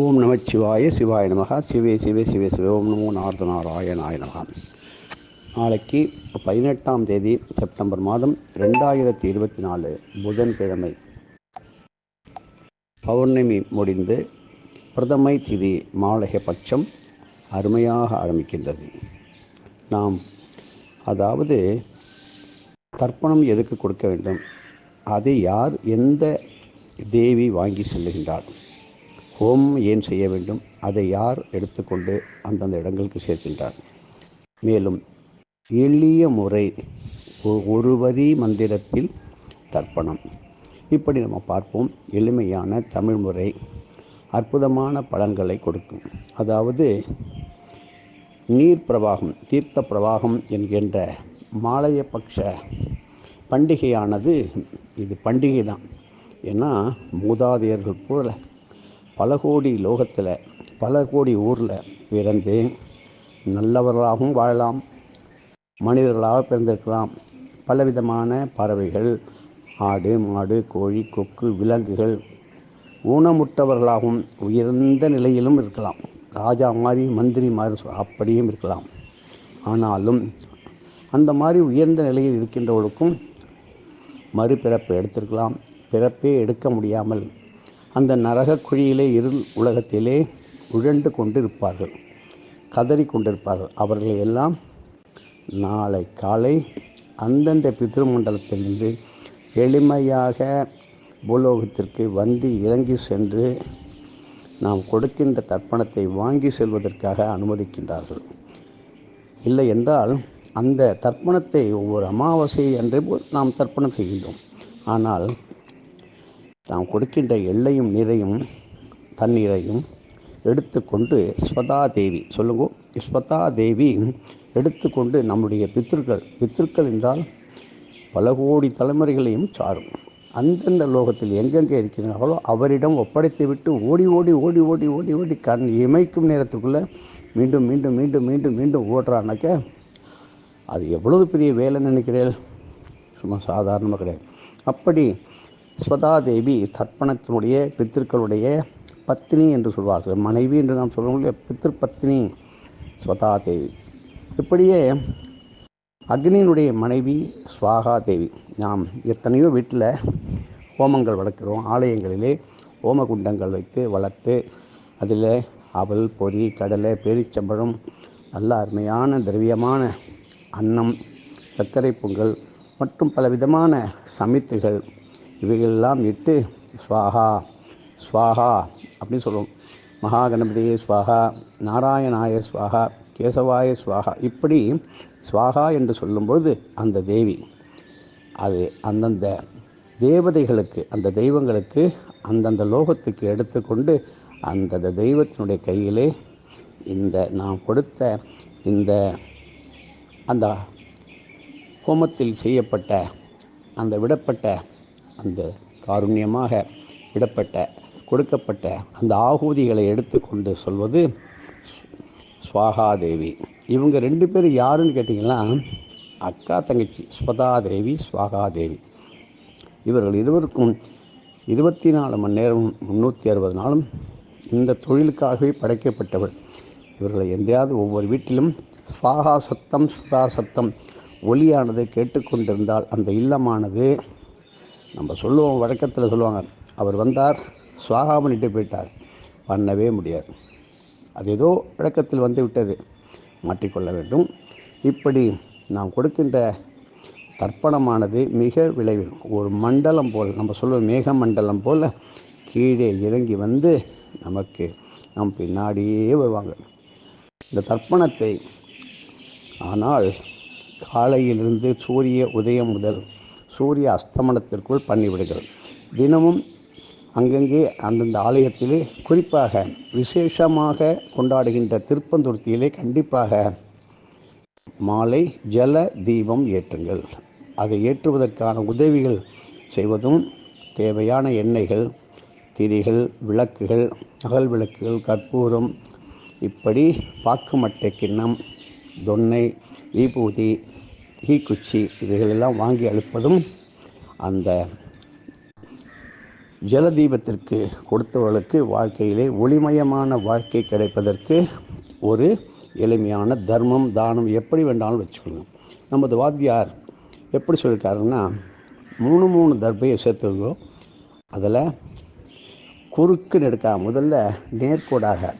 ஓம் நம சிவாய சிவாய நமக சிவே சிவே சிவே சிவே. ஓம் நமோ நாரதநாராயணாய நமக நாளைக்கு பதினெட்டாம் தேதி செப்டம்பர் மாதம் ரெண்டாயிரத்தி இருபத்தி நாலு புதன்கிழமை. பௌர்ணமி முடிந்து பிரதமை திதி மாலக பட்சம் அருமையாக ஆரம்பிக்கின்றது. நாம் அதாவது தர்ப்பணம் எதுக்கு கொடுக்க வேண்டும்? அதை யார் எந்த தேவி வாங்கி செல்லுகின்றார் ஹோமம் ஏன் செய்ய வேண்டும்? அதை யார் எடுத்துக்கொண்டு அந்தந்த இடங்களுக்கு சேர்க்கின்றார்? மேலும் எளிய முறை ஒ- ஒரு வரி மந்திரத்தில் தர்ப்பணம். இப்படி நம்ம பார்ப்போம். எளிமையான தமிழ் முறை அற்புதமான பலன்களை கொடுக்கும். அதாவது நீர் பிரவாகம் தீர்த்த பிரவாகம் என்கின்ற மாலயபக்ஷ பண்டிகையானது இது பண்டிகை தான் ஏன்னா மூதாதையர்கள் போல பல கோடி லோகத்தில் பல கோடி ஊரில் பிறந்து நல்லவர்களாகவும் வாழலாம் மனிதர்களாக பிறந்திருக்கலாம். பலவிதமான பறவைகள் ஆடு மாடு கோழி கொக்கு விலங்குகள் ஊனமுற்றவர்களாகவும் உயர்ந்த நிலையிலும் இருக்கலாம். ராஜா மாதிரி மந்திரி மாதிரி அப்படியும் இருக்கலாம். ஆனாலும் அந்த மாதிரி உயர்ந்த நிலையில் இருக்கின்றவர்களுக்கும் மறுபிறப்பு எடுத்திருக்கலாம். பிறப்பே எடுக்க முடியாமல் அந்த நரகக் குழியிலே இருள் உலகத்திலே உழண்டு கொண்டிருப்பார்கள் கதறி கொண்டிருப்பார்கள். அவர்களை எல்லாம் நாளை காலை அந்தந்த பித்ருமண்டலத்திலிருந்து எளிமையாக பூலோகத்திற்கு வந்து இறங்கி சென்று நாம் கொடுக்கின்ற தர்ப்பணத்தை வாங்கி செல்வதற்காக அனுமதிக்கின்றார்கள். இல்லை என்றால் அந்த தர்ப்பணத்தை ஒவ்வொரு அமாவாசை அன்றே நாம் தர்ப்பணம் செய்கின்றோம். ஆனால் நாம் கொடுக்கின்ற எல்லையும் நீரையும் தண்ணீரையும் எடுத்துக்கொண்டு ஸ்வதா தேவி. சொல்லுங்க. ஸ்வதா தேவி எடுத்துக்கொண்டு நம்முடைய பித்திருக்கள். பித்திருக்கள் என்றால் பல கோடி தலைமுறைகளையும் சாரும். அந்தந்த லோகத்தில் எங்கெங்கே இருக்கிறார்களோ அவரிடம் ஒப்படைத்து விட்டு ஓடி ஓடி ஓடி ஓடி ஓடி ஓடி கண் இமைக்கும் நேரத்துக்குள்ளே மீண்டும் மீண்டும் மீண்டும் மீண்டும் மீண்டும் ஓடுறானாக்க அது எவ்வளவு பெரிய வேலை நினைக்கிறேன் சும்மா சாதாரணமாக கிடையாது. அப்படி ஸ்வதாதேவி தர்ப்பணத்தினுடைய பித்திருக்களுடைய பத்தினி என்று சொல்வார்கள் மனைவி என்று நாம் சொல்லுவோம் பித்ரு பித்திரு ஸ்வதா ஸ்வதாதேவி. இப்படியே அக்னியினுடைய மனைவி ஸ்வாகா தேவி நாம் எத்தனையோ வீட்டில் ஹோமங்கள் வளர்க்கிறோம் ஆலயங்களிலே ஹோமகுண்டங்கள் வைத்து வளர்த்து அதில் அவல் பொறி கடலை பேரிச்சம்பழம் நல்ல அருமையான திரவியமான அன்னம் சர்க்கரை பொங்கல் மற்றும் பலவிதமான சமித்துகள் இவைகளெல்லாம் இட்டு ஸ்வாகா ஸ்வாகா அப்படின்னு சொல்லுவோம். மகா கணபதியே ஸ்வாகா நாராயணாய ஸ்வாகா கேசவாய ஸ்வாகா இப்படி ஸ்வாகா என்று சொல்லும்பொழுது அந்த தேவி அது அந்தந்த தேவதைகளுக்கு அந்த தெய்வங்களுக்கு அந்தந்த லோகத்துக்கு எடுத்துக்கொண்டு அந்தந்த தெய்வத்தினுடைய கையிலே இந்த நாம் கொடுத்த இந்த அந்த ஹோமத்தில் செய்யப்பட்ட அந்த விடப்பட்ட அந்த காருண்யமாக விடப்பட்ட கொடுக்கப்பட்ட அந்த ஆகூதிகளை எடுத்துக்கொண்டு சொல்வது ஸ்வாகாதேவி இவங்க ரெண்டு பேரும் யாருன்னு கேட்டிங்கன்னா அக்கா தங்கச்சி ஸ்வதாதேவி ஸ்வாகாதேவி இவர்கள் இருவருக்கும் இருபத்தி நாலு மணி நேரம் முந்நூற்றி அறுபது நாளும் இந்த தொழிலுக்காகவே படைக்கப்பட்டவள். இவர்களை எந்தையாவது ஒவ்வொரு வீட்டிலும் ஸ்வாகா சத்தம் சுதா சத்தம் ஒளியானது கேட்டுக்கொண்டிருந்தால் அந்த இல்லமானது நம்ம சொல்லுவோம் வழக்கத்தில் சொல்லுவாங்க. அவர் வந்தார் சுவாகா பண்ணிட்டு போயிட்டார். பண்ணவே முடியாது. அது ஏதோ வழக்கத்தில் வந்து விட்டது. மாற்றிக்கொள்ள வேண்டும். இப்படி நாம் கொடுக்கின்ற தர்ப்பணமானது மிக விளைவில். ஒரு மண்டலம் போல் நம்ம சொல்லுவோம் மேக மண்டலம் போல் கீழே இறங்கி வந்து நமக்கு நம் பின்னாடியே வருவாங்க. இந்த தர்ப்பணத்தை ஆனால் காலையிலிருந்து சூரிய உதயம் முதல் சூரிய அஸ்தமனத்திற்குள் பண்ணிவிடுகிறது. தினமும் அங்கங்கே அந்தந்த ஆலயத்திலே குறிப்பாக விசேஷமாக கொண்டாடுகின்ற திருப்பந்துருத்தியிலே கண்டிப்பாக மாலை ஜல தீபம் ஏற்றுங்கள். அதை ஏற்றுவதற்கான உதவிகள் செய்வதும் தேவையான எண்ணெய்கள் திரிகள் விளக்குகள் அகல் விளக்குகள் கற்பூரம் இப்படி பாக்குமட்டை கிண்ணம் தொன்னை விபூதி தீக்குச்சி இவைகளெல்லாம் வாங்கி அளிப்பதும் அந்த ஜலதீபத்திற்கு கொடுத்தவர்களுக்கு வாழ்க்கையிலே ஒளிமயமான வாழ்க்கை கிடைப்பதற்கு ஒரு எளிமையான தர்மம் தானம் எப்படி வேண்டாலும் வச்சுக்கணும். நமது வாத்தியார் எப்படி சொல்லியிருக்காருன்னா மூணு மூணு தர்பையை சேர்த்துக்கோ. அதில் குறுக்கு நெடுக்கா முதல்ல நேர்கோடாக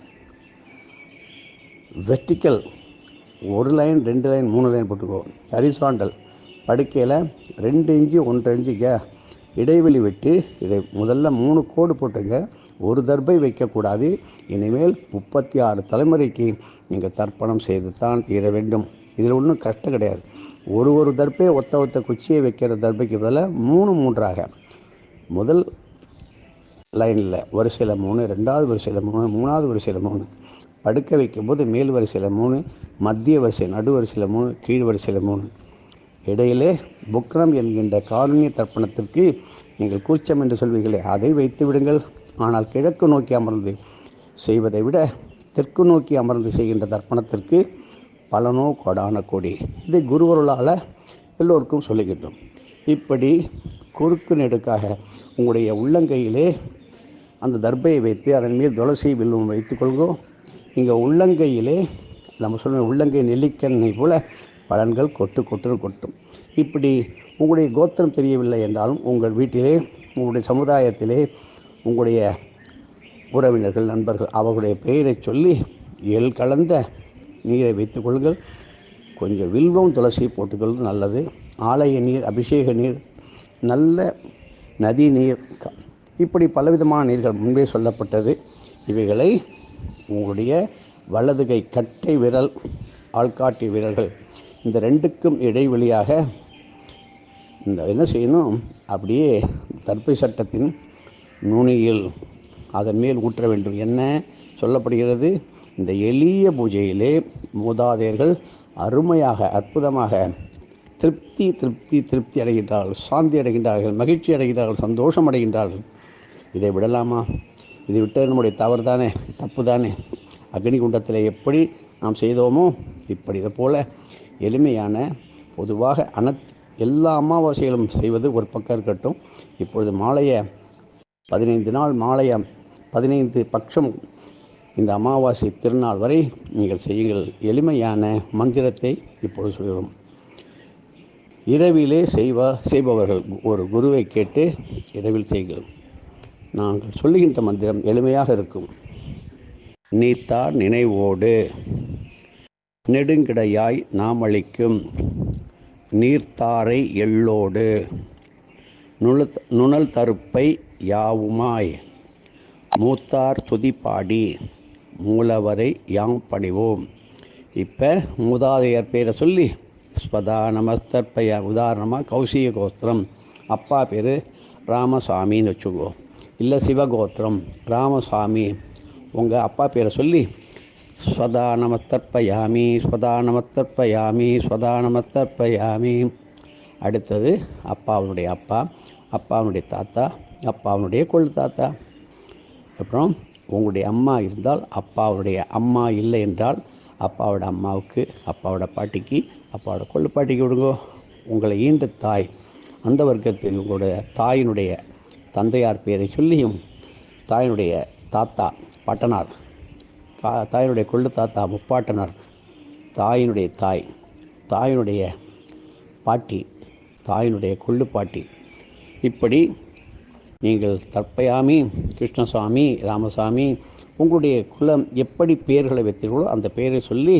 வெர்டிக்கல் ஒரு லைன் ரெண்டு லைன் மூணு லைன் போட்டுக்கோ. ஹரிசாண்டல் படுக்கையில் ரெண்டு இன்ச்சு ஒன்றரை இஞ்சு கே இடைவெளி விட்டு இதை முதல்ல மூணு கோடு போட்டுங்க. ஒரு தர்பை வைக்கக்கூடாது. இனிமேல் முப்பத்தி ஆறு தலைமுறைக்கு நீங்கள் தர்ப்பணம் செய்து தான் தீர வேண்டும். இதில் ஒன்றும் கஷ்டம் கிடையாது. ஒரு ஒரு தர்பை ஒத்த ஒத்த குச்சியை வைக்கிற தர்பைக்கு பதிலாக மூணு மூன்றாக. முதல் லைனில் வரிசையில் மூணு ரெண்டாவது வரிசையில் மூணு மூணாவது வரிசையில் மூணு. படுக்க வைக்கும்போது மேல் வரிசையில் மூணு மத்திய வரிசை நடு வரிசையில் மூணு கீழ் வரிசையில் மூணு. இடையிலே புக்ரம் என்கின்ற காருண்ய தர்ப்பணத்திற்கு நீங்கள் கூச்சம் என்று சொல்வீர்களே அதை வைத்து விடுங்கள். ஆனால் கிழக்கு நோக்கி அமர்ந்து செய்வதை விட தெற்கு நோக்கி அமர்ந்து செய்கின்ற தர்ப்பணத்திற்கு பலனோ கொடான கொடி. இதை குருவருளால் எல்லோருக்கும் சொல்லுகின்றோம். இப்படி குறுக்கு நெடுக்காக உங்களுடைய உள்ளங்கையிலே அந்த தர்பையை வைத்து அதன் மேல் துளசி வில்லும் வைத்துக்கொள்கோ இங்கே உள்ளங்கையிலே நம்ம சொல்ல உள்ளங்கை நெல்லிக்கண்ணை போல பலன்கள் கொட்டு கொட்டுன்னு கொட்டும். இப்படி உங்களுடைய கோத்திரம் தெரியவில்லை என்றாலும் உங்கள் வீட்டிலே உங்களுடைய சமுதாயத்திலே உங்களுடைய உறவினர்கள் நண்பர்கள் அவர்களுடைய பெயரை சொல்லி எல் கலந்த நீரை வைத்துக் கொள்ளுங்கள். கொஞ்சம் வில்வம் துளசி போட்டுக்கொள்வது நல்லது. ஆலய நீர் அபிஷேக நீர் நல்ல நதி நீர். இப்படி பலவிதமான நீர்கள் முன்பே சொல்லப்பட்டது. இவைகளை உங்களுடைய வலது கை கட்டை விரல் ஆள்காட்டி விரல்கள் இந்த ரெண்டுக்கும் இடைவெளியாக இந்த என்ன செய்யணும்? அப்படியே தர்ப்பை சட்டத்தின் நுனியில் அதன் மேல் ஊற்ற வேண்டும். என்ன சொல்லப்படுகிறது? இந்த எளிய பூஜையிலே மூதாதையர்கள் அருமையாக அற்புதமாக திருப்தி திருப்தி திருப்தி அடைகின்றார்கள் சாந்தி அடைகின்றார்கள் மகிழ்ச்சி அடைகின்றார்கள் சந்தோஷம் அடைகின்றார்கள். இதை விடலாமா? இதை விட்டது நம்முடைய தவறு தானே தப்பு தானே அக்னி குண்டத்தில் எப்படி நாம் செய்தோமோ இப்படி இதை போல் எளிமையான பொதுவாக அனத் எல்லா அமாவாசைகளும் செய்வது ஒரு பக்கம் இருக்கட்டும். இப்பொழுது மாலைய பதினைந்து நாள் மாலைய பதினைந்து பட்சம் இந்த அமாவாசை திருநாள் வரை நீங்கள் செய்யுங்கள். எளிமையான மந்திரத்தை இப்பொழுது சொல்கிறோம். இரவிலே செய்வ செய்பவர்கள் ஒரு குருவை கேட்டு இரவில் செய்கிறோம் நாங்கள் சொல்லுகின்ற மந்திரம் எளிமையாக இருக்கும். நீத்தார் நினைவோடு நெடுங்கிடையாய் நாம் அளிக்கும் நீர்த்தாரை எள்ளோடு நுழல் நுணல் தருப்பை யாவுமாய் மூத்தார் துதிப்பாடி மூலவரை யாம் பணிவோம் இப்போ மூதாதையர் பேரை சொல்லி ஸ்வதா நமஸ்தர்ப்பையா உதாரணமாக கௌசிக கோத்திரம் அப்பா பேர் ராமசாமின்னு வச்சுக்குவோம். இல்லை சிவகோத்திரம் ராமசாமி உங்கள் அப்பா பேரை சொல்லி ஸ்வதா நமத்தர்ப்பயாமி ஸ்வதா நமத்தர்ப்பயாமி ஸ்வதா நமத்தர்ப்பயாமி அடுத்தது அப்பாவுடைய அப்பா அப்பாவுடைய தாத்தா அப்பாவுடைய கொள்ளு தாத்தா. அப்புறம் உங்களுடைய அம்மா இருந்தால் அப்பாவுடைய அம்மா இல்லை என்றால் அப்பாவோட அம்மாவுக்கு அப்பாவோட பாட்டிக்கு அப்பாவோட கொள்ளு பாட்டிக்கு விடுங்கோ. உங்களை ஈன்ற தாய் அந்த வர்க்கத்தில் உங்களுடைய தாயினுடைய தந்தையார் பெயரை சொல்லியும் தாயினுடைய தாத்தா பட்டனார் தாயினுடைய கொள்ளு தாத்தா முப்பாட்டனார் தாயினுடைய தாய் தாயினுடைய பாட்டி தாயினுடைய கொள்ளு பாட்டி. இப்படி நீங்கள் தற்பயாமி கிருஷ்ணசுவாமி ராமசாமி உங்களுடைய குலம் எப்படி பெயர்களை வைத்தீர்களோ அந்த பெயரை சொல்லி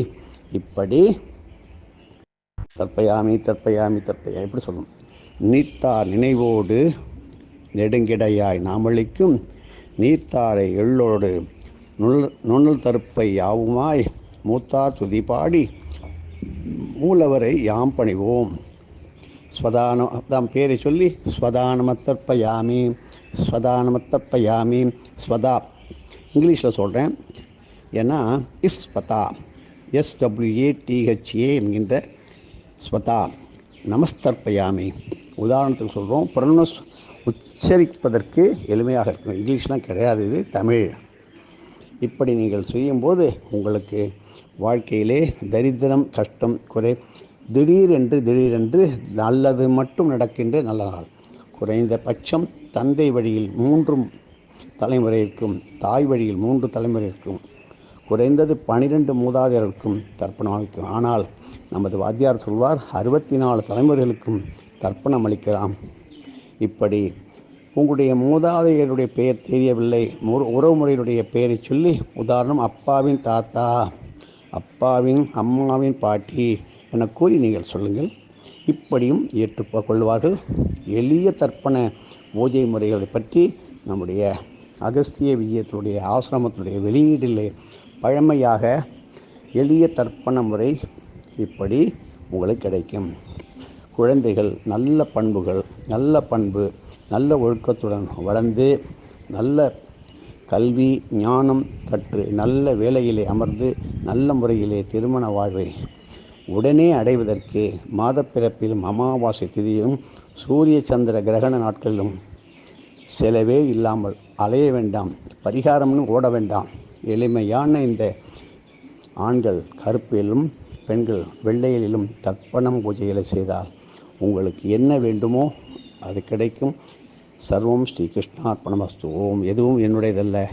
இப்படி தற்பயாமி தற்பயாமி தற்பயாமி இப்படி சொல்லணும் நீத்தா நினைவோடு நெடுங்கிடையாய் நாமளிக்கும் நீர்த்தாரை எள்ளோடு நுழல் நுணல் தருப்பை யாவுமாய் மூத்தார் துதி பாடி மூலவரை யாம் பணிவோம். ஸ்வதானம் தாம் பேரை சொல்லி ஸ்வதானமத்தற்பயாமி ஸ்வதானமத்தற்பயாமி ஸ்வதா. இங்கிலீஷில் சொல்கிறேன் ஏன்னா இஸ்வதா எஸ்டபிள்யூஏடிஹெச்ஏ என்கின்ற ஸ்வதா. நமஸ்தர்ப்பயாமி உதாரணத்துக்கு சொல்கிறோம் பிரணஸ் உச்சரிப்பதற்கு எளிமையாக இருக்கும். இங்கிலீஷ்லாம் கிடையாது இது தமிழ். இப்படி நீங்கள் செய்யும்போது உங்களுக்கு வாழ்க்கையிலே தரித்திரம் கஷ்டம் குறை திடீரென்று திடீரென்று நல்லது மட்டும் நடக்கின்ற நல்ல நாள். குறைந்தபட்சம் தந்தை வழியில் மூன்றும் தலைமுறைக்கும் தாய் வழியில் மூன்று தலைமுறைக்கும் குறைந்தது பனிரெண்டு மூதாதையர்களுக்கும் தர்ப்பணம் அளிக்கும். ஆனால் நமது வாத்தியார் சொல்வார் அறுபத்தி நாலு தலைமுறைகளுக்கும் தர்ப்பணம் அளிக்கலாம். இப்படி உங்களுடைய மூதாதையருடைய பெயர் தெரியவில்லை. உறவுமுறையினுடைய பெயரை சொல்லி உதாரணம் அப்பாவின் தாத்தா அப்பாவின் அம்மாவின் பாட்டி என கூறி நீங்கள் சொல்லுங்கள். இப்படியும் ஏற்றுக்கொள்வார்கள். எளிய தர்ப்பண பூஜை முறைகளை பற்றி நம்முடைய அகஸ்திய விஜயத்தினுடைய ஆசிரமத்தினுடைய வெளியீடிலே பழமையாக எளிய தர்ப்பண முறை இப்படி உங்களுக்கு கிடைக்கும். குழந்தைகள் நல்ல பண்புகள் நல்ல பண்பு நல்ல ஒழுக்கத்துடன் வளர்ந்து நல்ல கல்வி ஞானம் கற்று நல்ல வேலையிலே அமர்ந்து நல்ல முறையிலே திருமண வாழ்வை உடனே அடைவதற்கு மாதப்பிறப்பிலும் அமாவாசை திதியிலும் சூரிய சந்திர கிரகண நாட்களிலும் செலவே இல்லாமல் அலைய வேண்டாம் பரிகாரம்னு ஓட வேண்டாம். எளிமையான இந்த ஆண்கள் கருப்பிலும் பெண்கள் வெள்ளையிலும் தர்ப்பணம் பூஜைகளை செய்தால் உங்களுக்கு என்ன வேண்டுமோ அது கிடைக்கும். சர்வம் ஸ்ரீகிருஷ்ணார்ப்பணமஸ்து ஓம். எதுவும் என்னுடையதல்ல.